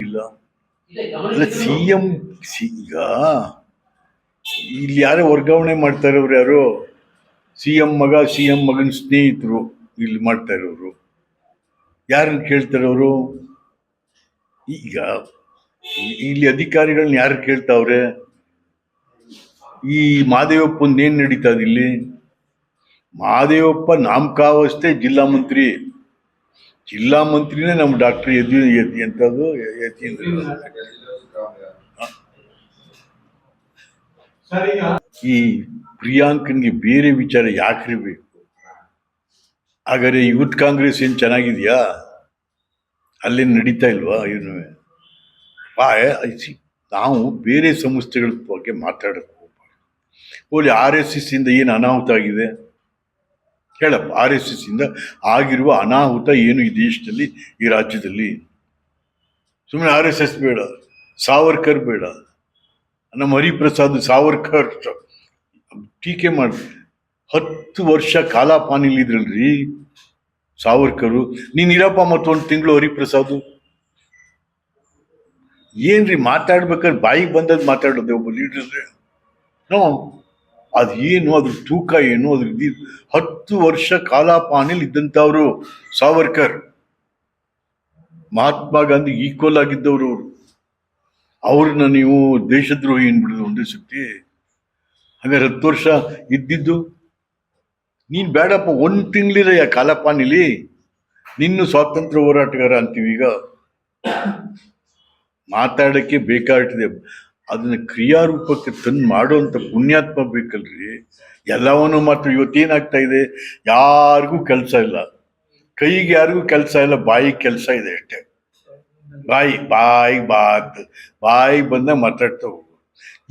ಇಲ್ಲ. ಸಿ ಎಂ ಈಗ ಇಲ್ಲಿ ಯಾರೋ ವರ್ಗಾವಣೆ ಮಾಡ್ತಾ ಇರೋರು ಯಾರು? ಸಿ ಎಂ ಮಗ ಸಿ ಎಂ ಮಗನ ಸ್ನೇಹಿತರು ಇಲ್ಲಿ ಮಾಡ್ತಾ ಇರೋರು. ಯಾರನ್ನು ಕೇಳ್ತಾರವರು ಈಗ ಇಲ್ಲಿ ಅಧಿಕಾರಿಗಳನ್ನ ಯಾರು ಕೇಳ್ತಾವ್ರೆ ಈ ಮಾದೇವಪ್ಪಂದು ಏನು ನಡೀತದೆ ಇಲ್ಲಿ ಮಾದೇವಪ್ಪ ನಾಮಕಾವಸ್ಥೆ ಜಿಲ್ಲಾ ಮಂತ್ರಿ. ಜಿಲ್ಲಾ ಮಂತ್ರಿನೇ ನಮ್ಮ ಡಾಕ್ಟರ್ ಯದು ಯತಿ ಎಂಥದ್ದು ಈ ಪ್ರಿಯಾಂಕನ್ಗೆ ಬೇರೆ ವಿಚಾರ ಯಾಕ್ರಿ ಬೇಕು? ಹಾಗಾದ್ರೆ ಯೂತ್ ಕಾಂಗ್ರೆಸ್ ಏನ್ ಚೆನ್ನಾಗಿದ್ಯಾ? ಅಲ್ಲೇನು ನಡೀತಾ ಇಲ್ವಾ ಏನು? ನಾವು ಬೇರೆ ಸಂಸ್ಥೆಗಳ ಬಗ್ಗೆ ಮಾತಾಡಕ್ಕೆ ಹೋಗ್ಬಾರ್ದು. ಓಲಿ ಆರ್ ಎಸ್ ಎಸ್ ಇಂದ ಏನು ಅನಾಹುತ ಆಗಿದೆ? ಹೇಳಪ್ಪ ಆರ್ ಎಸ್ ಎಸ್ ಇಂದ ಆಗಿರುವ ಅನಾಹುತ ಏನು ಈ ದೇಶದಲ್ಲಿ ಈ ರಾಜ್ಯದಲ್ಲಿ? ಸುಮ್ಮನೆ ಆರ್ ಎಸ್ ಎಸ್ ಬೇಡ, ಸಾವರ್ಕರ್ ಬೇಡ. ನಮ್ಮ ಹರಿಪ್ರಸಾದ್ ಸಾವರ್ಕರ್ ಟೀಕೆ ಮಾಡಿ, ಹತ್ತು ವರ್ಷ ಕಾಲಾಪಾನಿಲಿದ್ರಲ್ರಿ ಸಾವರ್ಕರು. ನೀನು ಇರಪ್ಪ ಮತ್ತೊಂದು ತಿಂಗಳು ಹರಿಪ್ರಸಾದ್. ಏನ್ರಿ ಮಾತಾಡ್ಬೇಕಾದ್ರೆ ಬಾಯಿಗೆ ಬಂದದ್ದು ಮಾತಾಡೋದು ಒಬ್ಬ ಲೀಡರ್ ನೋ ಅದು ಏನು ಅದ್ರ ತೂಕ ಏನು ಅದ್ರ ಹತ್ತು ವರ್ಷ ಕಾಲಾಪಾನಿಲ್ ಇದ್ದಂಥವ್ರು ಸಾವರ್ಕರ್. ಮಹಾತ್ಮ ಗಾಂಧಿ ಈಕ್ವಲ್ ಆಗಿದ್ದವರು ಅವರು. ಅವ್ರನ್ನ ನೀವು ದೇಶದ್ರೋಹಿ ಏನ್ಬಿಡಿದ್ರು ಒಂದೇ ಸುತ್ತಿ? ಹಾಗಾದ್ರೆ ಹತ್ತು ವರ್ಷ ಇದ್ದಿದ್ದು? ನೀನು ಬೇಡಪ್ಪ ಒಂದ್ ತಿಂಗಳಿರಯ್ಯ ಕಾಲಪಾನಿಲಿ. ನಿನ್ನ ಸ್ವಾತಂತ್ರ್ಯ ಹೋರಾಟಗಾರ ಅಂತೀವಿ ಈಗ ಮಾತಾಡಕ್ಕೆ ಬೇಕಾಗ್ತದೆ ಅದನ್ನ ಕ್ರಿಯಾರೂಪಕ್ಕೆ ತಂದು ಮಾಡುವಂತ ಪುಣ್ಯಾತ್ಮ ಬೇಕಲ್ರಿ? ಎಲ್ಲವನ್ನೂ ಮಾತ್ರ ಇವತ್ತೇನಾಗ್ತಾ ಇದೆ? ಯಾರಿಗೂ ಕೆಲಸ ಇಲ್ಲ. ಕೈಗೆ ಯಾರಿಗೂ ಕೆಲಸ ಇಲ್ಲ ಬಾಯಿ ಕೆಲಸ ಇದೆ ಅಷ್ಟೇ. ಬಾಯಿ ಬಾಯಿ ಬಾತ್, ಬಾಯಿ ಬಂದಾಗ ಮಾತಾಡ್ತಾ ಹೋಗು.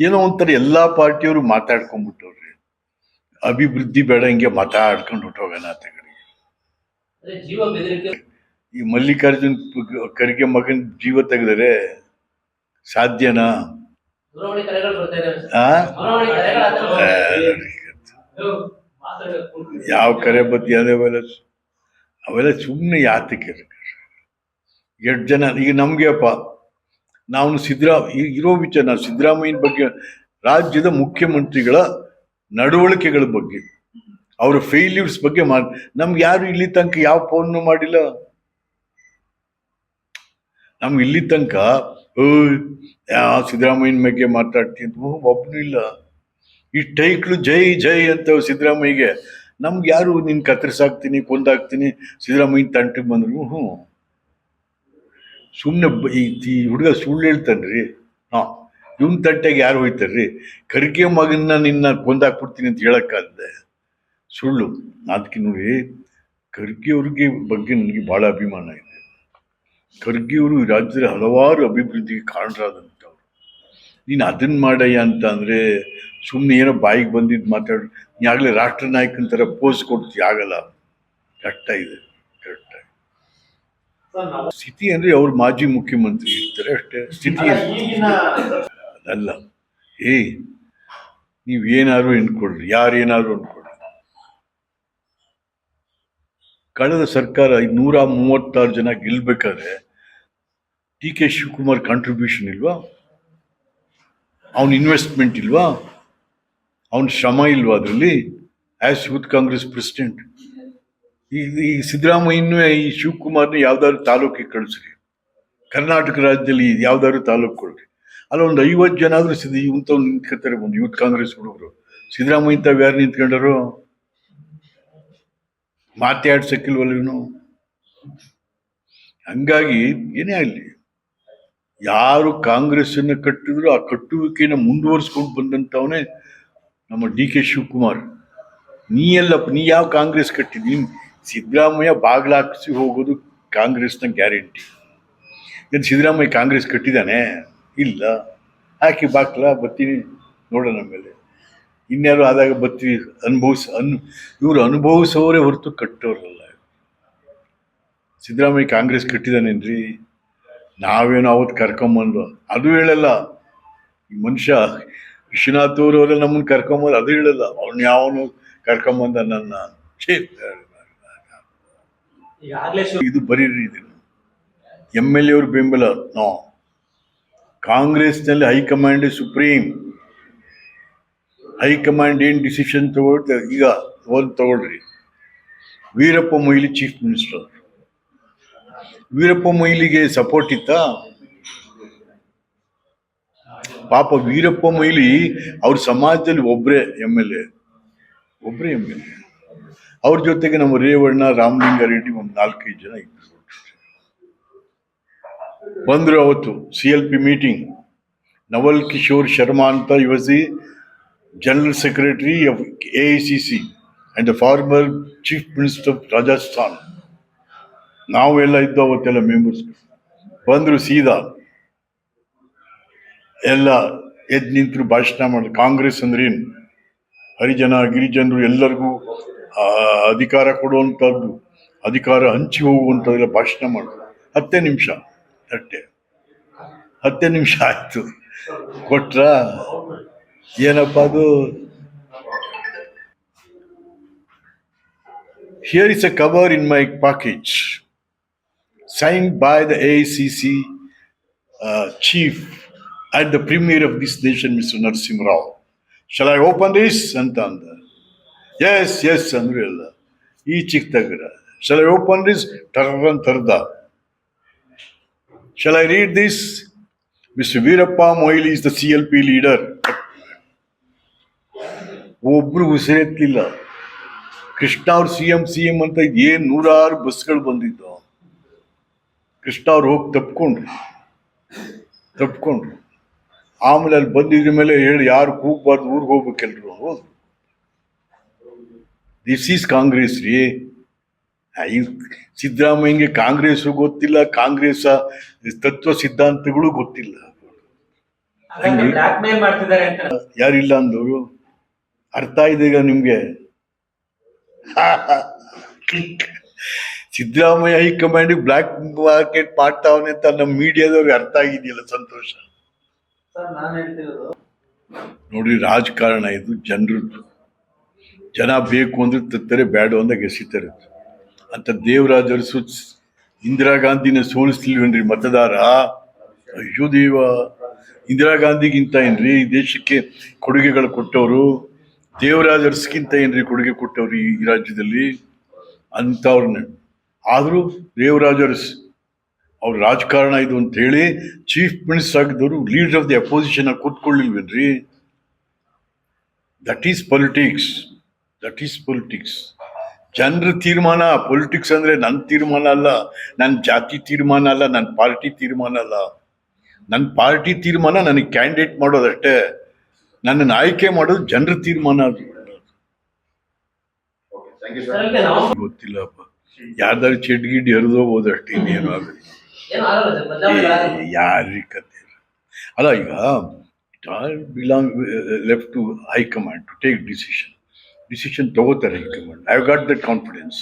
ಏನೋ ಒಂಥರ ಎಲ್ಲ ಪಾರ್ಟಿಯವರು ಮಾತಾಡ್ಕೊಂಡ್ಬಿಟ್ಟವ್ರಿ. ಅಭಿವೃದ್ಧಿ ಬೇಡ ಹಿಂಗೆ ಮಾತಾಡ್ಕೊಂಡು ಹೊಟ್ಟೋಗೋಣ ಬೆದರಿಕೆ ಈ ಮಲ್ಲಿಕಾರ್ಜುನ್ ಕರ್ಗೆ ಮಗನ್ ಜೀವ ತೆಗೆದರೆ ಸಾಧ್ಯನಾ? ಯಾವ ಕರೆ ಬತ್ತಿ ಅವೆಲ್ಲ ಅವೆಲ್ಲ ಸುಮ್ಮನೆ ಯಾತಕ್ಕೆ ಎಷ್ಟು ಜನ ಈಗ ನಮ್ಗೆ ಅಪ್ಪ ನಾವು ಸಿದ್ದರಾಮ ಇರೋ ವಿಚಾರ ನಾವು ಸಿದ್ದರಾಮಯ್ಯನ ಬಗ್ಗೆ ರಾಜ್ಯದ ಮುಖ್ಯಮಂತ್ರಿಗಳ ನಡವಳಿಕೆಗಳ ಬಗ್ಗೆ ಅವರ ಫೇಲ್ಯೂರ್ಸ್ ಬಗ್ಗೆ ಮಾಡಿ ನಮ್ಗೆ ಯಾರು ಇಲ್ಲಿ ತನಕ ಯಾವ ಫೋನ್ ಮಾಡಿಲ್ಲ. ನಮ್ಗೆ ಇಲ್ಲಿ ತನಕ ಯಾವ ಸಿದ್ದರಾಮಯ್ಯನ ಬಗ್ಗೆ ಮಾತಾಡ್ತೀನಿ ಒಬ್ಬನು ಇಲ್ಲ. ಈ ಟೈಕ್ಳು ಜೈ ಜೈ ಅಂತ ಸಿದ್ದರಾಮಯ್ಯಗೆ, ನಮ್ಗೆ ಯಾರು ನಿನ್ ಕತ್ತರಿಸಾಕ್ತೀನಿ, ಕೊಂದಾಕ್ತೀನಿ? ಸಿದ್ದರಾಮಯ್ಯನ ತಂಟಿಗೆ ಬಂದ್ರು. ಹ್ಞೂ ಸುಮ್ಮನೆ ಈ ಹುಡುಗ ಸುಳ್ಳು ಹೇಳ್ತಾನ್ರಿ. ಹಾ, ಇವನ್ ತಂಟೆಗೆ ಯಾರು ಹೋಯ್ತಾರ್ರಿ? ಖರ್ಗೆ ಮಗನ್ನ ನಿನ್ನ ಕೊಂದಾಕ್ಬಿಡ್ತೀನಿ ಅಂತ ಹೇಳೋಕ್ಕಾಗದೆ. ಸುಳ್ಳು. ಅದಕ್ಕೆ ನೋಡಿ ಖರ್ಗೆ ಅವ್ರಿಗೆ ಬಗ್ಗೆ ನನಗೆ ಭಾಳ ಅಭಿಮಾನ ಇದೆ. ಖರ್ಗೆ ಅವರು ಈ ರಾಜ್ಯದ ಹಲವಾರು ಅಭಿವೃದ್ಧಿಗೆ ಕಾರಣರಾದಂಥವ್ರು. ನೀನು ಅದನ್ನ ಮಾಡಯ್ಯ ಅಂತ ಅಂದರೆ ಸುಮ್ಮನೆ ಏನೋ ಬಾಯಿಗೆ ಬಂದಿದ್ದು ಮಾತಾಡು ನೀ ಆಗಲೇ ರಾಷ್ಟ್ರ ನಾಯಕನ ಥರ ಪೋಸ್ ಕೊಡ್ತೀಯ ಆಗಲ್ಲ. ಕರೆಕ್ಟ ಇದೆ ಕರೆಕ್ಟ್ ಸ್ಥಿತಿ ಅಂದ್ರೆ ಅವ್ರು ಮಾಜಿ ಮುಖ್ಯಮಂತ್ರಿ ಇರ್ತಾರೆ ಅಷ್ಟೇ. ಸ್ಥಿತಿ ಅದಲ್ಲ ಏ ನೀವೇನಾದ್ರು ಎಂದ್ಕೊಳ್ಳಿ ಯಾರೇನಾದ್ರು ಅಂದ್ಕೊಳ್ಳಿ ಕಳೆದ ಸರ್ಕಾರ ನೂರ ಮೂವತ್ತಾರು ಜನ ಗೆಲ್ಬೇಕಾದ್ರೆ ಡಿ ಕೆ ಶಿವಕುಮಾರ್ ಕಾಂಟ್ರಿಬ್ಯೂಷನ್ ಇಲ್ವಾ? ಅವನ ಇನ್ವೆಸ್ಟ್ಮೆಂಟ್ ಇಲ್ವಾ? ಅವನ ಶ್ರಮ ಇಲ್ವಾ ಅದರಲ್ಲಿ? ಆಸ್ ಯೂತ್ ಕಾಂಗ್ರೆಸ್ ಪ್ರೆಸಿಡೆಂಟ್ ಈ ಸಿದ್ದರಾಮಯ್ಯನೂ ಈ ಶಿವಕುಮಾರ್ನ ಯಾವ್ದಾದ್ರು ತಾಲೂಕಿಗೆ ಕಳಿಸ್ರಿ. ಕರ್ನಾಟಕ ರಾಜ್ಯದಲ್ಲಿ ಯಾವ್ದಾದ್ರು ತಾಲೂಕು ಕೊಡ್ರಿ. ಅಲ್ಲ ಒಂದು ಐವತ್ತು ಜನ ಆದರೂ ಸಿದ್ಧ ಇಂಥವ್ರು ನಿಂತ್ಕೊತಾರೆ ಒಂದು ಯೂತ್ ಕಾಂಗ್ರೆಸ್ ಹುಡುಗರು. ಸಿದ್ದರಾಮಯ್ಯ ತಾವ್ ಯಾರು ನಿಂತ್ಕೊಂಡರು? ಮಾತಾಡ್ಸಕ್ಕಿಲ್ವಲ್ಲ ಇವನು? ಹಂಗಾಗಿ ಏನೇ ಆಗಲಿ. ಯಾರು ಕಾಂಗ್ರೆಸ್ಸನ್ನು ಕಟ್ಟಿದ್ರು ಆ ಕಟ್ಟುವಿಕೆನ ಮುಂದುವರಿಸ್ಕೊಂಡು ಬಂದಂಥವನೇ ನಮ್ಮ ಡಿ ಕೆ ಶಿವಕುಮಾರ್. ನೀ ಎಲ್ಲಪ್ಪ ನೀ ಯಾವ ಕಾಂಗ್ರೆಸ್ ಕಟ್ಟಿದ್ ನೀನು ಸಿದ್ದರಾಮಯ್ಯ ಬಾಗ್ಲಾಕ್ಸಿ ಹೋಗೋದು ಕಾಂಗ್ರೆಸ್ನ ಗ್ಯಾರಂಟಿ. ಏನು ಸಿದ್ದರಾಮಯ್ಯ ಕಾಂಗ್ರೆಸ್ ಕಟ್ಟಿದ್ದಾನೆ ಇಲ್ಲ. ಹಾಕಿ ಬಾಕ್ಲ ಬತ್ತೀನಿ ನೋಡೋಣ ಮೇಲೆ ಇನ್ಯಾರು ಆದಾಗ ಬತ್ತಿ ಅನುಭವಿಸ್, ಅನ್, ಇವರು ಅನುಭವಿಸೋರೇ ಹೊರತು ಕಟ್ಟೋರಲ್ಲ. ಸಿದ್ದರಾಮಯ್ಯ ಕಾಂಗ್ರೆಸ್ ಕಟ್ಟಿದಾನೇನ್ರಿ? ನಾವೇನೋ ಅವತ್ತು ಕರ್ಕೊಂಬಂದು? ಅದು ಹೇಳಲ್ಲ. ಈ ಮನುಷ್ಯ ವಿಶ್ವನಾಥ್ ಅವರೇ ನಮ್ಮನ್ನ ಕರ್ಕೊಂಬಂದು ಅದು ಹೇಳಲ್ಲ. ಅವ್ನು ಯಾವನು ಕರ್ಕೊಂಬಂದ ನನ್ನ ಇದು ಬರೀರಿ ಇದು ಎಂ ಎಲ್ ಎ ಅವ್ರ ಬೆಂಬಲ. ನೋ. ಕಾಂಗ್ರೆಸ್ನಲ್ಲಿ high command supreme. High command ಏನು ಡಿಸಿಷನ್ ತಗೊಳ್ತೇವೆ ಈಗ ಒಂದು ತಗೊಳ್ರಿ. Veerappa Moily chief minister. Veerappa ಮೊಯ್ಲಿಗೆ ಸಪೋರ್ಟ್ ಇತ್ತಾ? ಪಾಪ ವೀರಪ್ಪ ಮೊಯ್ಲಿ ಅವ್ರ ಸಮಾಜದಲ್ಲಿ ಒಬ್ಬರೇ ಎಂ ಎಲ್ ಎ ಒಬ್ಬರೇ ಎಂ ಎಲ್ ಎ. ಅವ್ರ ಜೊತೆಗೆ ನಮ್ಮ ರೇವಣ್ಣ ರಾಮಲಿಂಗಾರೆಡ್ಡಿ ಒಂದು ನಾಲ್ಕೈದು ಜನ ಇದ್ರು. ಬಂದರು ಅವತ್ತು C L P meeting Naval Kishore Sharma ಅಂತ ಯುವಸಿ general secretary of A I C C and the former chief minister of Rajasthan ನಾವೆಲ್ಲ ಇದ್ದ ಅವತ್ತೆಲ್ಲ ಮೆಂಬರ್ಸ್ ಬಂದರು ಸೀದಾ. ಎಲ್ಲ ಎದ್ದು ನಿಂತರು ಭಾಷಣ ಮಾಡಿದ್ರು ಕಾಂಗ್ರೆಸ್ ಅಂದ್ರೇನು ಹರಿಜನ, ಗಿರಿಜನರು ಎಲ್ಲರಿಗೂ ಅಧಿಕಾರ ಕೊಡುವಂಥದ್ದು ಅಧಿಕಾರ ಹಂಚಿ ಹೋಗುವಂಥದ್ದೆಲ್ಲ ಭಾಷಣ ಮಾಡಿದ್ರು ಹತ್ತೇ ನಿಮಿಷ. ಅಷ್ಟೇ ಹತ್ತೇ ನಿಮಿಷ ಆಯಿತು. ಕೊಟ್ರ? ಏನಪ್ಪ ಅದು? Here is a cover in my package signed by the AICC uh, chief and the premier of this nation, Mr. Narsim Rao. Shall I open this? ಅಂದ ಎಸ್ ಎಸ್ ಅಂದ್ರೆ ಈ ಚಿಕ್ಕ ತಗರ ಶಲ್ ಐ ಓಪನ್ ದಿಸ್ ಟರ್ರನ್ ತರ್ದ. Shall I read this mister Veerappa Moily is the C L P leader ಒಬ್ರು ಉಸಿರೆತ್ತಿಲ್ಲ ಕೃಷ್ಣ ಅವ್ರು C M C M ಅಂತ ಏನ್ ನೂರಾರು ಬಸ್ಗಳು ಬಂದಿದ್ದು. ಕೃಷ್ಣ ಅವ್ರು ಹೋಗಿ ತಪ್ಕೊಂಡ್ರು. ತಪ್ಕೊಂಡ್ರು. ಆಮೇಲೆ ಅಲ್ಲಿ ಬಂದಿದ್ರ ಮೇಲೆ ಹೇಳಿ ಯಾರು ಕೂಗ್ಬಾರ್ದು ಊರಿಗೆ ಹೋಗ್ಬೇಕೆಲ್ರು ಹೋದ್ರು ದಿಸ್ ಈಸ್ ಕಾಂಗ್ರೆಸ್ ರೀ. ಈ ಸಿದ್ದರಾಮಯ್ಯಂಗೆ ಕಾಂಗ್ರೆಸ್ಸು ಗೊತ್ತಿಲ್ಲ ಕಾಂಗ್ರೆಸ್ ತತ್ವ ಸಿದ್ಧಾಂತಗಳು ಗೊತ್ತಿಲ್ಲ. ಯಾರಿಲ್ಲ ಅಂದವರು? ಅರ್ಥ ಇದೆ ಈಗ ನಿಮ್ಗೆ? (laughs) Siddaramaiah high command black market ಮಾಡ್ತಾವನೆ ಅಂತ ನಮ್ಮ ಮೀಡಿಯಾದವ್ರಿಗೆ ಅರ್ಥ ಆಗಿದೆಯಲ್ಲ ಸಂತೋಷ? ನೋಡಿ ರಾಜಕಾರಣ ಇದು ಜನರದ್ದು ಜನ ಬೇಕು ಅಂದ್ರೆ ತತ್ತರೆ ಬೇಡ ಅಂದಾಗ ಎಸಿತಾರೆ ಅಂತ ದೇವರಾಜರು ಸೂಚ್ ಇಂದಿರಾ ಗಾಂಧಿನ ಸೋಲಿಸ್ಲಿಲ್ವೇನ್ರಿ ಮತದಾರ? ಅಯ್ಯೋ ದೇವ. ಇಂದಿರಾ ಗಾಂಧಿಗಿಂತ ಏನ್ರಿ? ಈ ದೇಶಕ್ಕೆ ಕೊಡುಗೆಗಳು ಕೊಟ್ಟವರು. ದೇವರಾಜರ್ಸ್ಗಿಂತ ಏನ್ರಿ ಕೊಡುಗೆ ಕೊಟ್ಟವ್ರು ಈ ರಾಜ್ಯದಲ್ಲಿ? ಅಂಥವ್ರನ್ನ ಆದರೂ ದೇವರಾಜ ಅರಸ್ ಅವ್ರ ರಾಜಕಾರಣ ಇದು ಅಂತ ಹೇಳಿ ಚೀಫ್ ಮಿನಿಸ್ಟರ್ ಆಗಿದ್ದವರು leader of the opposition ಕೂತ್ಕೊಳ್ಳಿಲ್ವೇನ್ರಿ that is politics that is politics ಜನರ ತೀರ್ಮಾನ ಪೊಲಿಟಿಕ್ಸ್ ಅಂದ್ರೆ ನನ್ನ ತೀರ್ಮಾನ ಅಲ್ಲ ನನ್ನ ಜಾತಿ ತೀರ್ಮಾನ ಅಲ್ಲ ನನ್ನ ಪಾರ್ಟಿ ತೀರ್ಮಾನ ಅಲ್ಲ. ನನ್ನ ಪಾರ್ಟಿ ತೀರ್ಮಾನ ನನಗೆ ಕ್ಯಾಂಡಿಡೇಟ್ ಮಾಡೋದಷ್ಟೇ. ನನ್ನನ್ನು ಆಯ್ಕೆ ಮಾಡೋದು ಜನರ ತೀರ್ಮಾನ. ಅದು ಗೊತ್ತಿಲ್ಲಪ್ಪ. ಯಾರ್ದಾರು ಚೆಡ್ ಗಿಡ್ ಎರಿದೋಗ್ಬೋದು ಅಷ್ಟೇ ಇನ್ನೇನು ಆಗುತ್ತೆ ಏನು ಆಗಲ್ಲ ಸರ್ ಬದಲಾವಣೆ ಆಗಲ್ಲ. ಯಾರಿ ಕತೆ. ಅಲ್ಲ ಈಗ it all belong left to high command to take decision. Decision ತಗೋತಾರೆ high command. I got that confidence.